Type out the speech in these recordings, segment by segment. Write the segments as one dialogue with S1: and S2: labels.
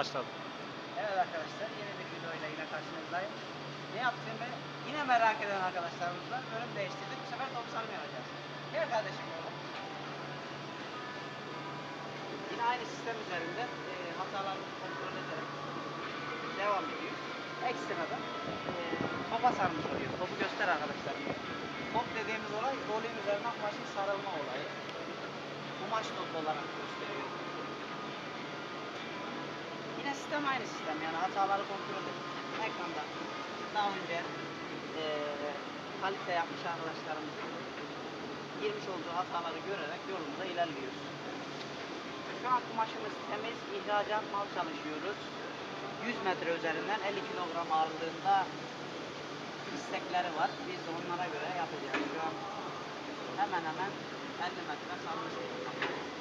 S1: Başladı.
S2: Evet arkadaşlar yeni bir videoyla yine karşınızdayım. Ne yaptığımı yine merak eden arkadaşlarımız var. Bölüm değiştirdik. Bu sefer top sarma yapacağız. Gel kardeşim oğlum. Yine aynı sistem üzerinde e, hatalarımızı kontrol ederek devam ediyor. Ekstradan e, topa sarmış oluyor. Topu göster arkadaşlarım. Top dediğimiz olay rolün üzerine kumaşın sarılma olayı. Kumaş topu olarak gösteriyor. Sistem aynı sistem yani hataları kontrol ediyor. Ekranda daha önce eee kalite yapmış arkadaşlarımızın girmiş olduğu hataları görerek yolumuza ilerliyoruz. Şu an kumaşımız temiz, ihracat mal çalışıyoruz. 100 metre üzerinden 50 kilogram ağırlığında istekleri var. Biz de onlara göre yapacağız. Şu an hemen hemen 50 metre sarmış durumdayız.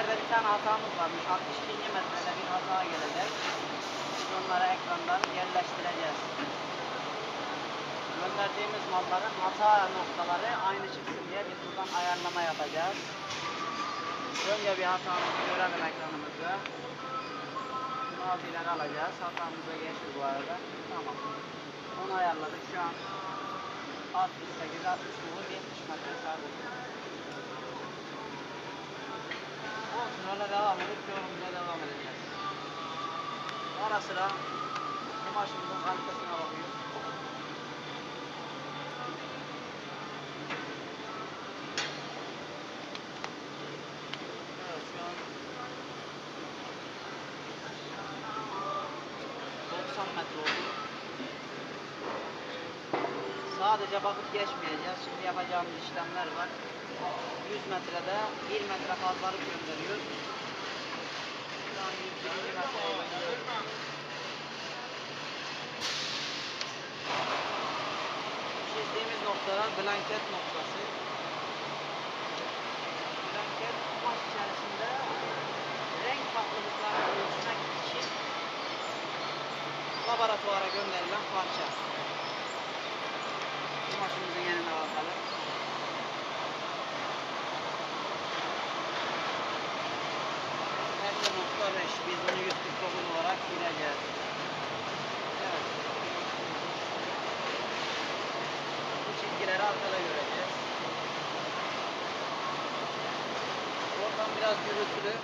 S2: İleride bir tane hatamız varmış. 62. metrede bir hata gelecek. Biz onları ekrandan yerleştireceğiz. Gönderdiğimiz malların hata noktaları aynı çıksın diye biz buradan ayarlama yapacağız. Önce bir hatamızı görelim ekranımızda. İleri alacağız. Hatamıza geçti bu arada. Tamam. Onu ayarladık. Şu an 68, 60 olur 70 metre sardık. Devam edip yorumuna devam edeceğiz. Ara sıra kumaşımızın kalitesine bakıyoruz. Evet şu an 90 metre oldu. Sadece bakıp geçmeyeceğiz. Şimdi yapacağımız işlemler var. 100 metrede 1 metre fazlalık gönderiyoruz. Şu an 120 metreye gönderiyoruz. Çizdiğimiz noktalar blanket noktası. Blanket kumaş içerisinde renk farklılıklarını ölçmek için laboratuvara gönderilen parça. Kumaşımızın 95 biz bunu 149 olarak sileceğiz. Evet. Bu çizgileri arkada göreceğiz. Oradan biraz gürültülü.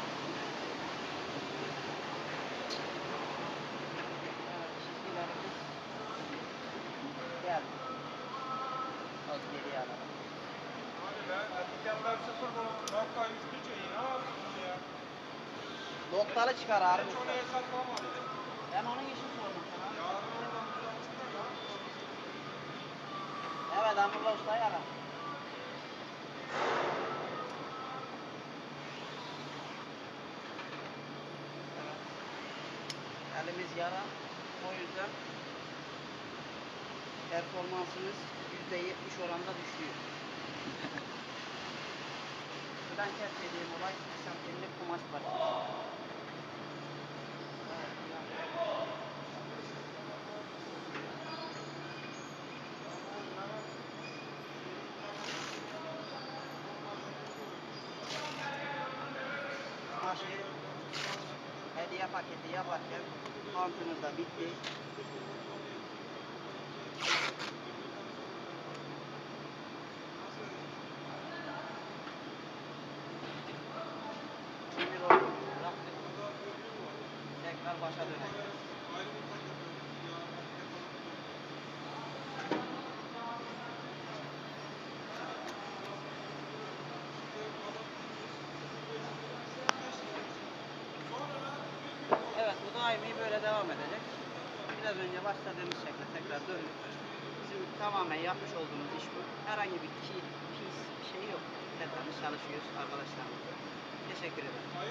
S2: Az geriye alalım.
S3: Abi ben, ben sıfır
S2: Noktalı çıkar abi.
S3: Hiç onu hesaplamadı.
S2: Ben onun için sordum sana.
S3: Yarın oradan buradan çıkar lan.
S2: Evet Amurla Usta'yı ara. Elimiz yara. O yüzden performansımız %70 oranda düşüyor. Blanket dediğim olay 2 santimlik kumaş parçası. Evet, blanket. Kumaşı hediye paketi yaparken mantımız da bitti. Şimdi rolü bıraktık. Tekrar başa döneceğiz. Evet bu daimi böyle devam edecek. Biraz önce başladığımız şekilde tekrar dönüp bizim tamamen yapmış olduğumuz iş bu. Herhangi bir ki, pis şey yok. Tertemiz çalışıyoruz arkadaşlar. Teşekkür ederim.